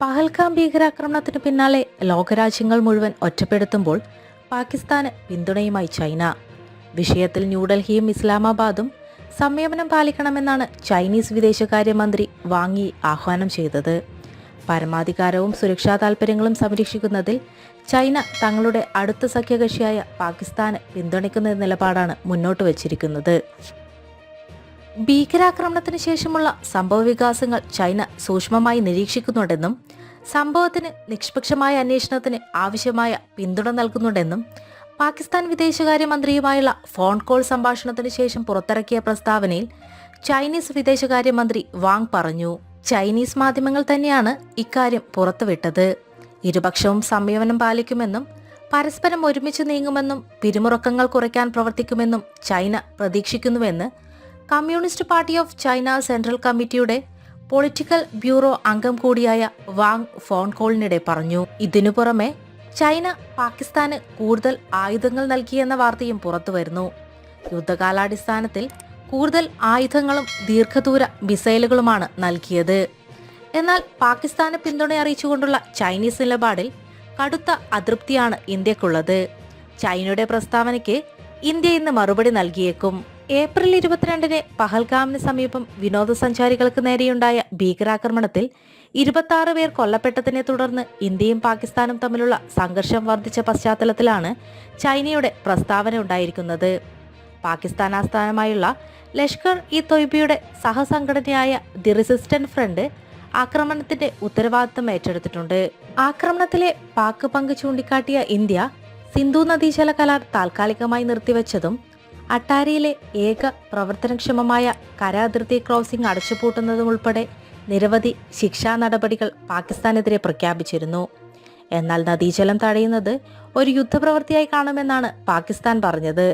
പഹൽഗാം ഭീകരാക്രമണത്തിന് പിന്നാലെ ലോകരാജ്യങ്ങൾ മുഴുവൻ ഒറ്റപ്പെടുത്തുമ്പോൾ പാകിസ്ഥാന് പിന്തുണയുമായി ചൈന. വിഷയത്തിൽ ന്യൂഡൽഹിയും ഇസ്ലാമാബാദും സംയമനം പാലിക്കണമെന്നാണ് ചൈനീസ് വിദേശകാര്യമന്ത്രി വാങ്ങി ആഹ്വാനം ചെയ്തത്. പരമാധികാരവും സുരക്ഷാ താൽപ്പര്യങ്ങളും സംരക്ഷിക്കുന്നതിൽ ചൈന തങ്ങളുടെ അടുത്ത സഖ്യകക്ഷിയായ പാകിസ്ഥാന് പിന്തുണയ്ക്കുന്ന നിലപാടാണ് മുന്നോട്ട് വച്ചിരിക്കുന്നത് ഭീകരാക്രമണത്തിന് ശേഷമുള്ള സംഭവവികാസങ്ങൾ ചൈന സൂക്ഷ്മമായി നിരീക്ഷിക്കുന്നുണ്ടെന്നും സംഭവത്തിന് നിഷ്പക്ഷമായ അന്വേഷണത്തിന് ആവശ്യമായ പിന്തുണ നൽകുന്നുണ്ടെന്നും പാകിസ്ഥാൻ വിദേശകാര്യമന്ത്രിയുമായുള്ള ഫോൺ കോൾ സംഭാഷണത്തിന് ശേഷം പുറത്തിറക്കിയ പ്രസ്താവനയിൽ ചൈനീസ് വിദേശകാര്യമന്ത്രി വാങ് പറഞ്ഞു. ചൈനീസ് മാധ്യമങ്ങൾ തന്നെയാണ് ഇക്കാര്യം പുറത്തുവിട്ടത്. ഇരുപക്ഷവും സംയമനം പാലിക്കുമെന്നും പരസ്പരം ഒരുമിച്ച് നീങ്ങുമെന്നും പിരിമുറക്കങ്ങൾ കുറയ്ക്കാൻ പ്രവർത്തിക്കുമെന്നും China പ്രതീക്ഷിക്കുന്നുവെന്ന് communist party of China central കമ്മിറ്റിയുടെ പൊളിറ്റിക്കൽ ബ്യൂറോ അംഗം കൂടിയായ വാങ് ഫോൺ കോളിനിടെ പറഞ്ഞു. ഇതിനു പുറമെ ചൈന പാകിസ്ഥാന് കൂടുതൽ ആയുധങ്ങൾ നൽകിയെന്ന വാർത്തയും പുറത്തു വരുന്നു. യുദ്ധകാലാടിസ്ഥാനത്തിൽ കൂടുതൽ ആയുധങ്ങളും ദീർഘദൂര മിസൈലുകളുമാണ് നൽകിയത്. എന്നാൽ പാകിസ്ഥാന് പിന്തുണ അറിയിച്ചുകൊണ്ടുള്ള ചൈനീസ് നിലപാടിൽ കടുത്ത അതൃപ്തിയാണ് ഇന്ത്യക്കുള്ളത്. ചൈനയുടെ പ്രസ്താവനയ്ക്ക് ഇന്ത്യ ഇന്ന് മറുപടി നൽകിയേക്കും. ഏപ്രിൽ ഇരുപത്തിരണ്ടിന് പഹൽഗാമിന് സമീപം വിനോദസഞ്ചാരികൾക്ക് നേരെയുണ്ടായ ഭീകരാക്രമണത്തിൽ ഇരുപത്തി പേർ കൊല്ലപ്പെട്ടതിനെ തുടർന്ന് ഇന്ത്യയും പാകിസ്ഥാനും തമ്മിലുള്ള സംഘർഷം വർദ്ധിച്ച പശ്ചാത്തലത്തിലാണ് ചൈനയുടെ പ്രസ്താവന ഉണ്ടായിരിക്കുന്നത്. പാകിസ്ഥാൻ ആസ്ഥാനമായുള്ള ലഷ്കർ ഇ തൊയ്ബിയുടെ സഹസംഘടനയായ ദി റെസിസ്റ്റന്റ് ഫ്രണ്ട് ആക്രമണത്തിന്റെ ഉത്തരവാദിത്തം ഏറ്റെടുത്തിട്ടുണ്ട്. ആക്രമണത്തിലെ പാക് പങ്ക് ചൂണ്ടിക്കാട്ടിയ ഇന്ത്യ സിന്ധു നദീജല കരാർ താൽക്കാലികമായി നിർത്തിവെച്ചതും അട്ടാരിയിലെ ഏക പ്രവർത്തനക്ഷമമായ കര അതിർത്തി ക്രോസിംഗ് അടച്ചുപൂട്ടുന്നതുമുൾപ്പെടെ നിരവധി ശിക്ഷാ നടപടികൾ പാകിസ്ഥാനെതിരെ പ്രഖ്യാപിച്ചിരുന്നു. എന്നാൽ നദീജലം തടയുന്നത് ഒരു യുദ്ധപ്രവൃത്തിയായി കാണുമെന്നാണ് പാകിസ്ഥാൻ പറഞ്ഞത്.